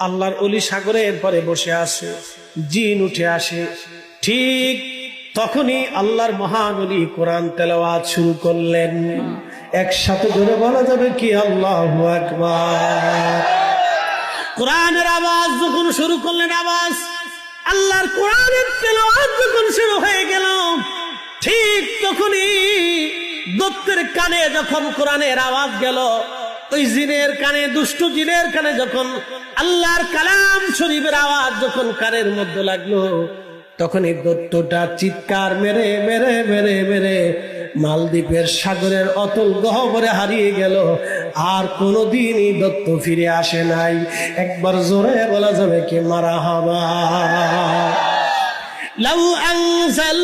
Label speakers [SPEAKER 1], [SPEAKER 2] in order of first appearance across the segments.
[SPEAKER 1] আল্লাহর অলি সাগরের পরে বসে আসে জিন উঠে আসে। ঠিক তখনই আল্লাহর মহান অলি কোরআন তেলাওয়াত শুরু করলেন। একসাথে ধরে বলা যাবে কি? আল্লাহ আকবার। কোরআনের আওয়াজ যখন শুরু করলেন, আওয়াজ আল্লাহর কোরআনের তেলাওয়াত যখন শুরু হয়ে গেল, ঠিক তখনই দত্তের কানে যখন কোরআনের আওয়াজ গেল ওই জিনের কানে, দুষ্ট জিনের কানে যখন আল্লাহর কালাম শরীফের আওয়াজ যখন কানের মধ্যে লাগল, তখন এই দত্তটা চিৎকার মেরে মেরে মেরে মেরে মালদ্বীপের সাগরের অতল গহবরে হারিয়ে গেল। আর কোনোদিনই দত্ত ফিরে আসে নাই। একবার জোরে বলা যাবে কে মারা হবা। লাউ আংসাল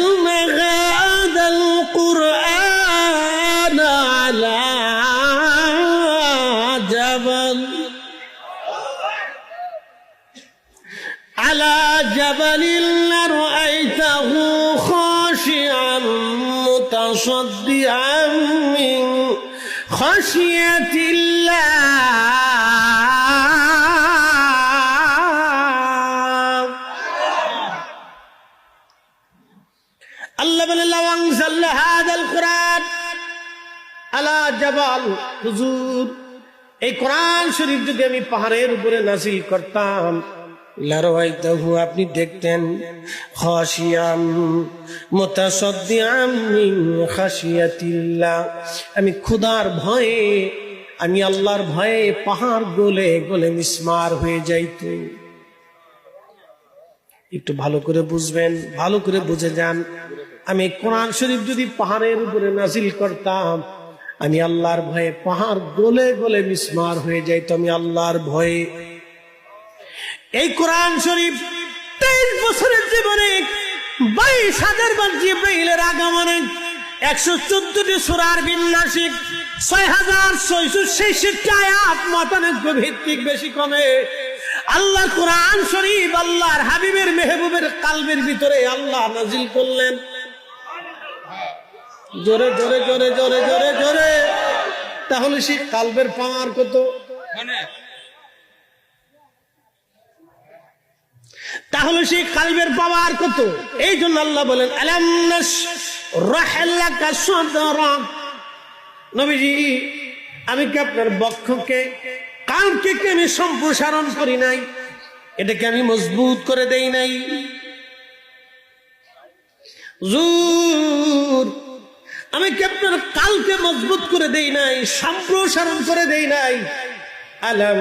[SPEAKER 1] على جبل لرأيته خاشعا متصدعا من خشية الله আল্লাহ বলে লাউ আনজালনা হাদাল কোরআন আলা জাবাল হুজুর এই কোরআন শরীফ যদি আমি পাহাড়ের উপরে নাজিল করতাম আপনি দেখতেন আমি খোদার ভয়ে, আমি আল্লাহর ভয়ে পাহাড় গলে গলে মিসমার হয়ে যাইত। একটু ভালো করে বুঝবেন, ভালো করে বুঝে যান। আমি কোরআন শরীফ যদি পাহাড়ের উপরে নাজিল করতাম, আমি আল্লাহর ভয়ে পাহাড় গলে গলে মিসমার হয়ে যাইতো, আমি আল্লাহর ভয়ে। এই কোরআন শরীফ তেইশ বছরের জীবনে বাইশ হাজার বার জিব্রাইলের আগমনে একশো চোদ্দটি সুরার বিন্যাসিক ছয় হাজার ছয়শো ছেষট্টি আয়াত মতানজ্ঞ ভিত্তিক বেশি কমে। আল্লাহ কোরআন শরীফ আল্লাহর হাবিবের মেহবুবের কালবের ভিতরে আল্লাহ নাজিল করলেন। জোরে জোরে জোরে জোরে জোরে জোরে। তাহলে সেই কালবের পাওয়ার কত? তাহলে সেই কালবের পাওয়ার কত? এই জন্য আল্লাহ বলেন আমি কি আপনার বক্ষকে, কানকে কি আমি সম্প্রসারণ করি নাই? এটাকে আমি মজবুত করে দেই নাই। আমি কি আপনার কালকে মজবুত করে দেই নাই, সম্প্রসারণ করে দেই নাই? আলম